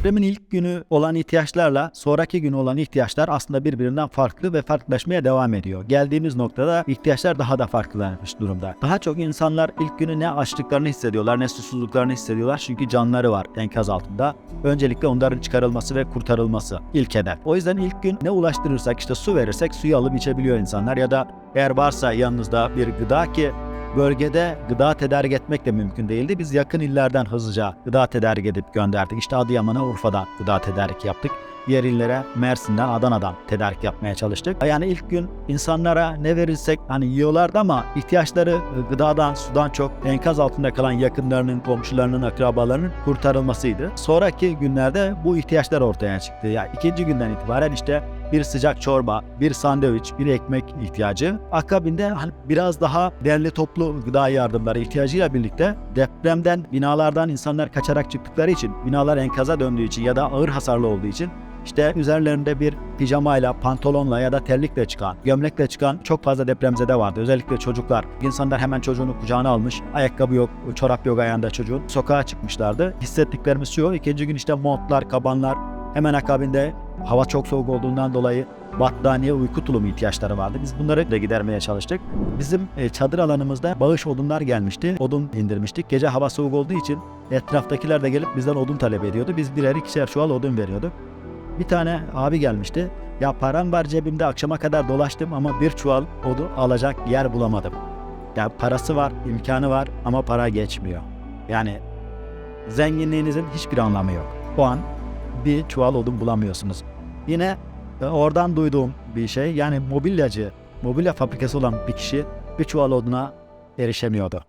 Depremin ilk günü olan ihtiyaçlarla sonraki gün olan ihtiyaçlar aslında birbirinden farklı ve farklılaşmaya devam ediyor. Geldiğimiz noktada ihtiyaçlar daha da farklılaşmış durumda. Daha çok insanlar ilk günü ne açlıklarını hissediyorlar ne susuzluklarını hissediyorlar çünkü canları var enkaz altında. Öncelikle onların çıkarılması ve kurtarılması ilk hedef. O yüzden ilk gün ne ulaştırırsak işte su verirsek suyu alıp içebiliyor insanlar ya da eğer varsa yanınızda bir gıda ki bölgede gıda tedarik etmek de mümkün değildi. Biz yakın illerden hızlıca gıda tedarik edip gönderdik. İşte Adıyaman'a Urfa'dan gıda tedarik yaptık. Diğer illere Mersin'den, Adana'dan tedarik yapmaya çalıştık. Yani ilk gün insanlara ne verirsek hani yiyorlardı ama ihtiyaçları e, gıdadan, sudan çok enkaz altında kalan yakınlarının, komşularının, akrabalarının kurtarılmasıydı. Sonraki günlerde bu ihtiyaçlar ortaya çıktı. Yani ikinci günden itibaren işte bir sıcak çorba, bir sandviç, bir ekmek ihtiyacı. Akabinde hani biraz daha derli toplu gıda yardımları ihtiyacıyla birlikte depremden, binalardan insanlar kaçarak çıktıkları için, binalar enkaza döndüğü için ya da ağır hasarlı olduğu için işte üzerlerinde bir pijamayla, pantolonla ya da terlikle çıkan, gömlekle çıkan çok fazla depremzede vardı. Özellikle çocuklar. İnsanlar hemen çocuğunu kucağına almış. Ayakkabı yok, çorap yok ayağında çocuğun. Sokağa çıkmışlardı. Hissettiklerimiz şu. ikinci gün işte montlar, kabanlar. Hemen akabinde hava çok soğuk olduğundan dolayı battaniye, uyku tulumu ihtiyaçları vardı. Biz bunları da gidermeye çalıştık. Bizim e, çadır alanımızda bağış odunlar gelmişti. Odun indirmiştik. Gece hava soğuk olduğu için etraftakiler de gelip bizden odun talep ediyordu. Biz birer ikişer çuval odun veriyorduk. Bir tane abi gelmişti. Ya param var cebimde akşama kadar dolaştım ama bir çuval odun alacak yer bulamadım. Ya parası var, imkanı var ama para geçmiyor. Yani zenginliğinizin hiçbir anlamı yok. O an bir çuval odun bulamıyorsunuz. Yine e, oradan duyduğum bir şey yani mobilyacı, mobilya fabrikası olan bir kişi bir çuval oduna erişemiyordu.